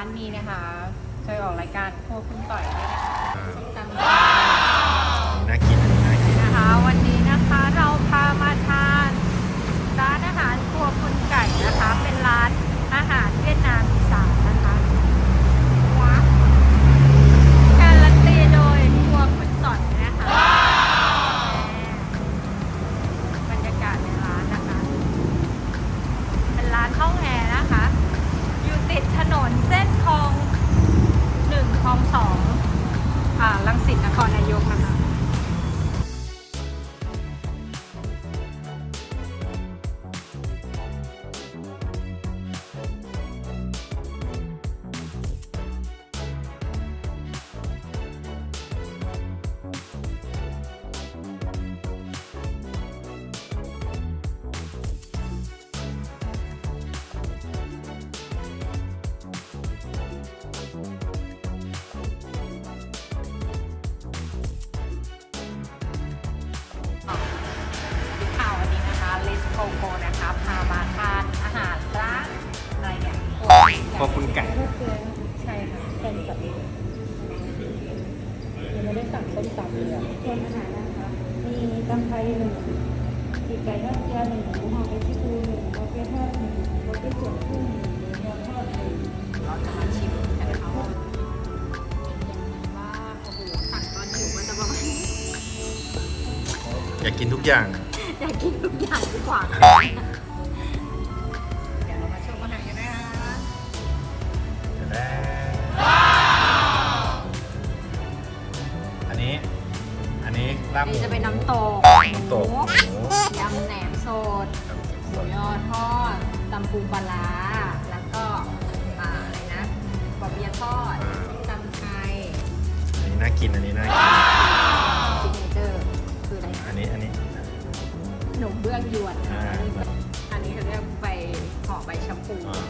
านนี้นะคะ เคยออกรายการครัวคุณต่อยด้วยนะคะอ่าส้มตำ โกโกนะคะพามาทานอาหารร้านอะไรเนี่ยพวคุณไก่ ใช่ค่ะเป็นแบบนี้ยังไม่ได้สั่งส้มตำเลยอะส่วนอาหารนะคะมีตำไทยหนึ่งปีไก่ทอดเกลือหนึ่งหมูหอมเอชิปูหนึ่งโอเกทอดหนึ่งโอเกส่วนกุ้งหนึ่งหมูยอทอดหนึ่งเราจะมาชิมกันนะคะว่าว่าโอ้โหสั่งตอนหิวมันจะประมาณอยากกินทุกอย่าง อยากกินทุกอย่างดีกว่าเดี๋ยวเรามาชมอาหารกันนะคะอันนี้ อันนี้ลาบหมูนี่จะเป็นน้ำตกน้ำตกหมูยำแหนมสดหมูยอทอดตำปูปลาร้าแล้วก็อ่าอะไรนะบะเบียทอดส้มตำไทยอันนี้น่ากินอันนี้น่ากิน นมเบื้องยวนนะอ่าอันนี้เขาเรียกใบห่อใบชะพูอ่า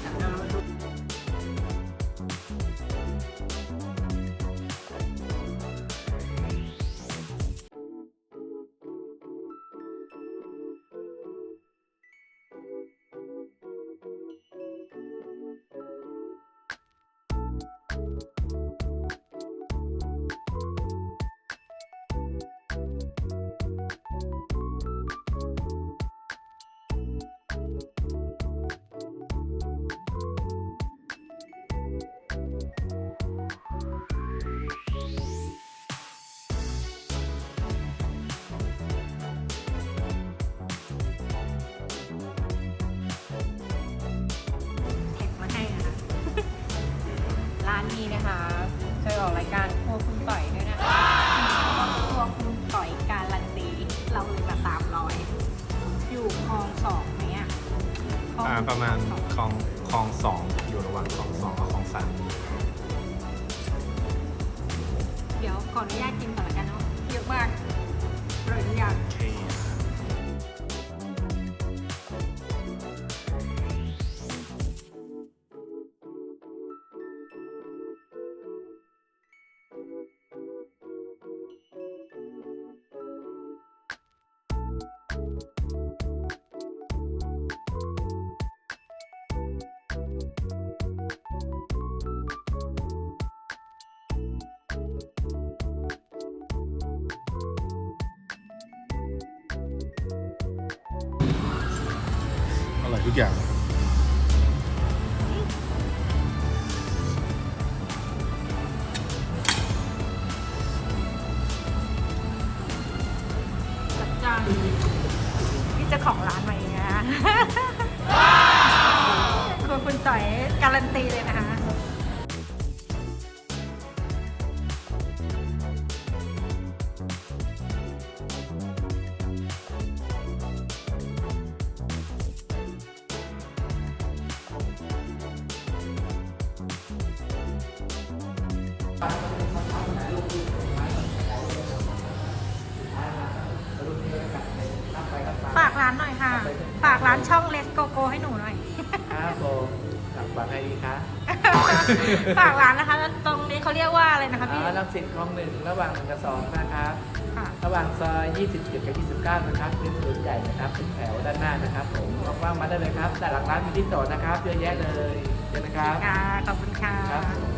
แล้วเราดู นนี้นะคะ เคยออกรายการครัวคุณต่อยด้วยนะคะครัวคุณต่อยการันตีเราเลยมาตามรอย อยู่คลองสองไหมอะคลองอ่าประมาณสองคลองคลองสองอยู่ระหว่างคลองสองกับคลองสามเดี๋ยวขออนุญาตกินก่อนละกันเนาะเยอะมากเลยทุกอย่างโอเค ทุกอย่าง จัดจ้านนี่เจ้าของร้านมาเองนะคะครัวคุณต่อยการันตีเลยนะคะ ฝากร้านหน่อยค่ะ ฝากร้านช่องเลสโกโกให้หนูหน่อย ครับผมหลักปากให้ดีครับฝากร้านนะคะแล้วตรงนี้เขาเรียกว่าอะไรนะคะพี่ อ่าลังสิตคลองหนึ่งระหว่างหนึ่งกับสองนะครับ ค่ะ ระหว่างซอย27กับ29 นะครับเป็นถนนใหญ่นะครับเป็นแถวด้านหน้านะครับผมว่างๆมาได้เลยครับ แต่หลังร้านมีที่จอดนะครับเยอะแยะเลยเจอกันครับครับ ค่ะ ขอบคุณค่ะ ครับ